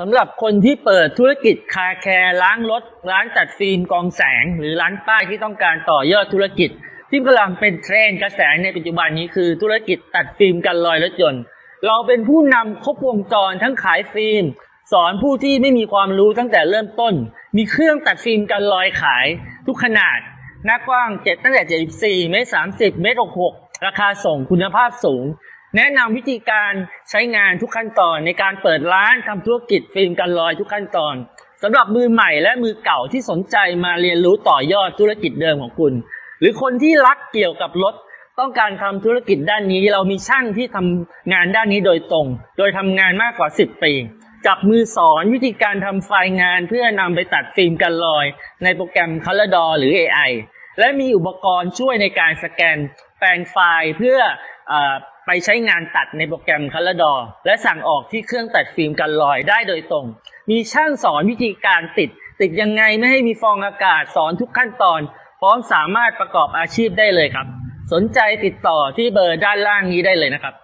สำหรับคนที่เปิดธุรกิจคาแคร์ล้างรถ ร้านตัดฟิล์มกองแสง หรือร้านป้ายที่ต้องการต่อยอดธุรกิจ ที่กำลังเป็นเทรนด์กระแสในปัจจุบันนี้คือธุรกิจตัดฟิล์มกันรอยรถยนต์ เราเป็นผู้นำครบวงจรทั้งขายฟิล์ม สอนผู้ที่ไม่มีความรู้ตั้งแต่เริ่มต้น มีเครื่องตัดฟิล์มกันรอยขาย ทุกขนาดหน้ากว้าง7ตั้งแต่74เมตร30เมตร66ราคาส่งคุณภาพสูง แนะนำวิธีการใช้งานทุกขั้นตอนในการเปิดร้านทำธุรกิจฟิล์มกันรอยทุกขั้นตอนสำหรับมือใหม่และมือเก่าที่สนใจมาเรียนรู้ต่อยอดธุรกิจเดิมของคุณ หรือคนที่รักเกี่ยวกับรถต้องการทำธุรกิจด้านนี้ เรามีช่างที่ทำงานด้านนี้โดยตรง โดยทำงานมากกว่า 10 ปีจับมือสอนวิธีการทำไฟล์งานเพื่อนำไปตัดฟิล์มกันรอย ในโปรแกรม Color d หรือ AI และมีอุปกรณ์ช่วยในการสแกนแปลงไฟล์เพื่ออ ไปใช้งานตัดในโปรแกรม Color และสั่งออกที่เครื่องตัดฟิล์มกันรอยได้โดยตรง มีช่างสอนวิธีการติด ติดยังไงไม่ให้มีฟองอากาศสอนทุกขั้นตอน พร้อมสามารถประกอบอาชีพได้เลยครับ สนใจติดต่อที่เบอร์ด้านล่างนี้ได้เลยนะครับ